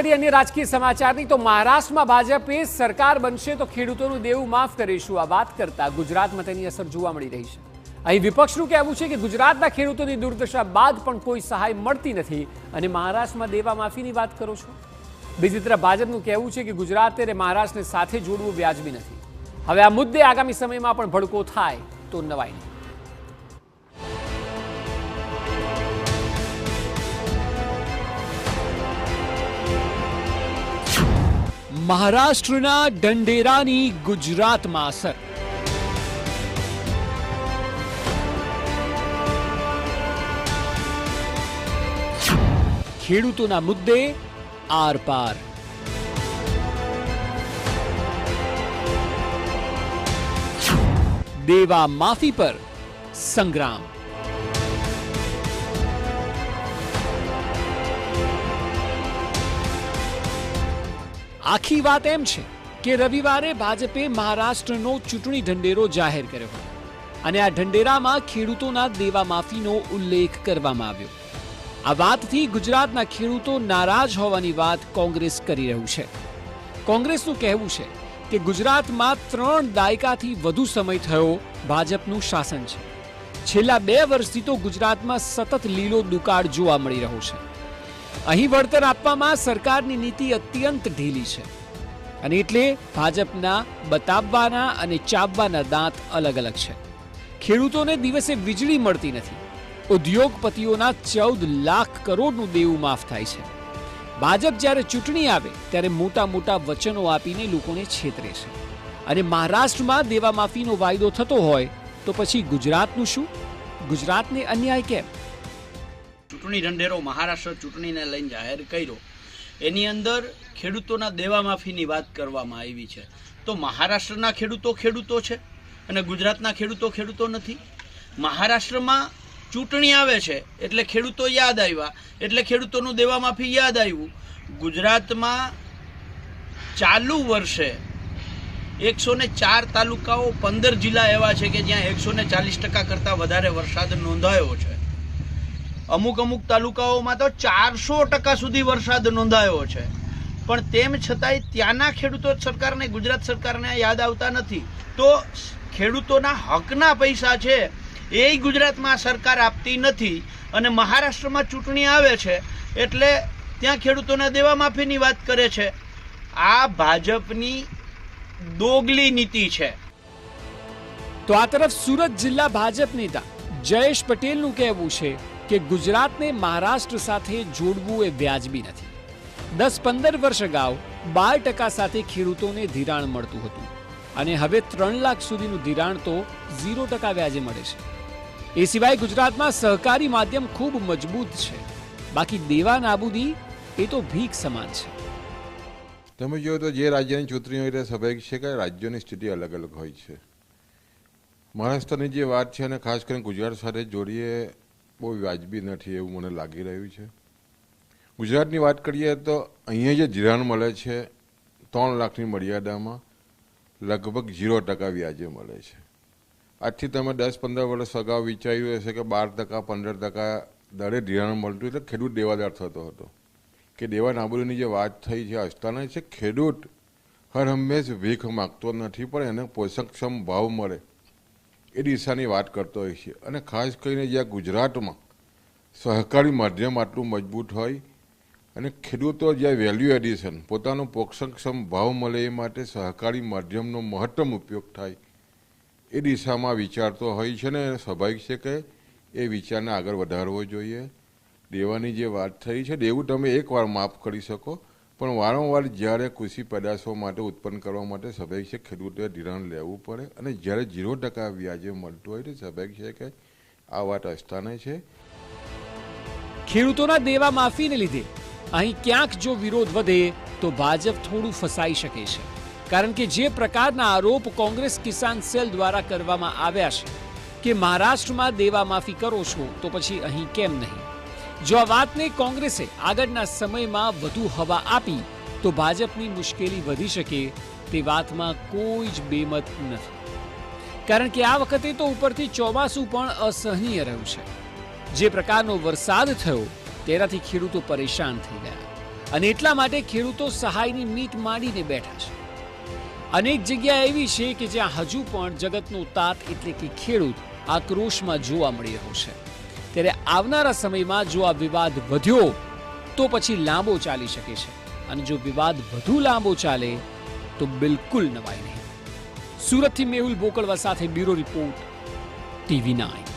કરીએ અન્ય રાજકીય સમાચારની, તો મહારાષ્ટ્રમાં ભાજપે સરકાર બનશે તો ખેડૂતોનું દેવું માફ કરીશું. આ વાત કરતા ગુજરાતમાં તેની અસર જોવા મળી રહી છે. અહીં વિપક્ષનું કહેવું છે કે ગુજરાતના ખેડૂતોની દુર્દશા બાદ પણ કોઈ સહાય મળતી નથી. અને મહારાષ્ટ્રમાં દેવા માફીની વાત કરો છો? બીજી તરફ ભાજપનું કહેવું છે કે ગુજરાતે અને મહારાષ્ટ્રને સાથે જોડવું વ્યાજબી નથી. હવે આ મુદ્દે આગામી સમયમાં પણ ભડકો થાય તો નવાઈ નહીં. મહારાષ્ટ્રના ઢંઢેરાની ગુજરાતમાં અસર. ખેડૂતોના મુદ્દે આરપાર દેવા માફી પર સંગ્રામ. આખી વાત એમ છે કે રવિવારે ભાજપે મહારાષ્ટ્રનો ચૂંટણી ઢંઢેરો જાહેર કર્યો અને આ ઢંઢેરામાં ખેડૂતોના દેવા માફીનો ઉલ્લેખ કરવામાં આવ્યો. આ વાતથી ગુજરાતના ખેડૂતો નારાજ હોવાની વાત કોંગ્રેસ કરી રહ્યું છે. કોંગ્રેસનું કહેવું છે કે ગુજરાતમાં ત્રણ દાયકાથી વધુ સમય થયો ભાજપનું શાસન છે. છેલ્લા બે વર્ષથી તો ગુજરાતમાં સતત લીલો દુકાળ જોવા મળી રહ્યો છે. અહીં વળતર આપવામાં સરકારની નીતિ અત્યંત ઢીલી છે. અને એટલે ભાજપના બતાવવાના અને ચાવવાના દાંત અલગ અલગ છે. ખેડૂતોને દિવસે વીજળી મળતી નથી. ઉદ્યોગપતિઓના ચૌદ લાખ કરોડનું દેવું માફ થાય છે. ભાજપ જ્યારે ચૂંટણી આવે, ત્યારે મોટા મોટા વચનો આપીને લોકોને છેતરે છે. અને મહારાષ્ટ્રમાં દેવા માફીનો વાયદો થતો હોય, તો પછી ગુજરાતનું શું? ગુજરાતને અન્યાય કેમ? ચૂંટણી ઢંઢેરો મહારાષ્ટ્ર ચૂંટણીને લઈને જાહેર કર્યો. એની અંદર ખેડૂતોના દેવા માફીની વાત કરવામાં આવી છે. તો મહારાષ્ટ્રના ખેડૂતો ખેડૂતો છે અને ગુજરાતના ખેડૂતો ખેડૂતો નથી. મહારાષ્ટ્રમાં ચૂંટણી આવે છે એટલે ખેડૂતો યાદ આવ્યા. એટલે ખેડૂતોનું દેવા માફી યાદ આવ્યું. ગુજરાતમાં ચાલુ વર્ષે એકસો ને ચાર તાલુકાઓ પંદર જિલ્લા એવા છે કે જ્યાં એકસો ને ચાલીસ ટકા કરતાં વધારે વરસાદ નોંધાયો છે. અમુક અમુક તાલુકાઓમાં તો ચારસો ટકા સુધી વરસાદ નોંધાયો છે. પણ તેમ છતાંય ત્યાંના ખેડૂતો સરકારને, ગુજરાત સરકારને યાદ આવતા નથી. તો ખેડૂતોના હકના પૈસા છે એ ગુજરાતમાં સરકાર આપતી નથી અને મહારાષ્ટ્રમાં ચૂંટણી આવે છે એટલે ત્યાં ખેડૂતોના દેવા માફીની વાત કરે છે. આ ભાજપની દોગલી નીતિ છે. તો આ તરફ સુરત જિલ્લા ભાજપ નેતા જયેશ પટેલનું કહેવું છે કે ગુજરાતને મહારાષ્ટ્ર સાથે જોડવું એ વ્યાજબી નથી. દસ પંદર વર્ષ અગાઉ બાર ટકા સાથે ખેડૂતોને ધિરાણ મળતું હતું અને હવે ત્રણ લાખ સુધીનું ધિરાણ તો ઝીરો ટકા વ્યાજે મળે છે. એ સિવાય ગુજરાતમાં સહકારી માધ્યમ ખૂબ મજબૂત છે. બાકી દેવા નાબૂદી એ તો ભીખ સમાન છે. તમે જો તો જે રાજ્યની ચૂંટણી હોય સ્વાભાવિક છે કે રાજ્યોની સ્થિતિ અલગ અલગ હોય છે. મહારાષ્ટ્રની જે વાત છે અને ખાસ કરીને ગુજરાત સાથે જોડીએ બહુ વ્યાજબી નથી એવું મને લાગી રહ્યું છે. ગુજરાતની વાત કરીએ તો અહીંયા જે ધિરાણ મળે છે, ત્રણ લાખની મર્યાદામાં લગભગ ઝીરો ટકા વ્યાજે મળે છે. આજથી તમે દસ પંદર વર્ષ અગાઉ વિચાર્યું હશે કે બાર ટકા, પંદર ટકા દરે ધિરાણ મળતું એટલે ખેડૂત દેવાદાર થતો હતો. કે દેવા નાબૂદીની જે વાત થઈ છે, અસ્થાના છે, ખેડૂત હર હંમેશ ભીખ માગતો નથી, પણ એને પોષકક્ષમ ભાવ મળે. એ દિશાની વાત કરતો હોય છે. અને ખાસ કરીને જ્યાં ગુજરાતમાં સહકારી માધ્યમ આટલું મજબૂત હોય અને ખેડૂતો જ્યાં વેલ્યુ એડિશન પોતાનો પોષકક્ષમ ભાવ મળે એ માટે સહકારી માધ્યમનો મહત્તમ ઉપયોગ થાય એ દિશામાં વિચારતો હોય છે ને સ્વાભાવિક છે કે એ વિચારને આગળ વધારવો જોઈએ. દેવાની જે વાત થઈ છે, દેવું તમે એકવાર માફ કરી શકો. પણ વારંવાર જ્યારે કૃષિ પેદાશો માટે ઉત્પન્ન કરવા માટે છે ખેડૂતોએ ધિરાણ લેવું પડે અને જ્યારે ઝીરો ટકા વ્યાજે મળતું હોય તો છે કે આ વાત અસ્થાને છે. ખેડૂતોના દેવા માફીને લીધે અહીં ક્યાંક જો વિરોધ વધે તો ભાજપ થોડું ફસાઈ શકે છે. કારણ કે જે પ્રકારના આરોપ કોંગ્રેસ કિસાન સેલ દ્વારા કરવામાં આવ્યા છે કે મહારાષ્ટ્રમાં દેવા માફી કરો છો તો પછી અહીં કેમ નહીં? જો આ વાતને કોંગ્રેસે આગળના સમયમાં વધુ હવા આપી, તો ભાજપની મુશ્કેલી વધી શકે તે વાતમાં કોઈ જ બેમત નથી. કારણ કે આ વખતે તો ઉપરથી ચોમાસું પણ અસહનીય રહ્યું છે. જે પ્રકારનો વરસાદ થયો, તેનાથી ખેડૂતો પરેશાન થઈ ગયા. અને એટલા માટે ખેડૂતો સહાયની મીટ માંડીને બેઠા છે. અનેક જગ્યા એવી છે કે જ્યાં હજુ પણ જગતનો તાત એટલે કે ખેડૂત આક્રોશમાં જોવા મળી રહ્યો છે. ત્યારે આવનારા સમયમાં જો આ વિવાદ વધ્યો, તો પછી લાંબો ચાલી શકે છે. અને જો વિવાદ વધુ લાંબો ચાલે, તો બિલકુલ નવાય નહીં. સુરતથી મેહુલ બોકળવા સાથે બ્યુરો રિપોર્ટ, ટીવી નાઇન.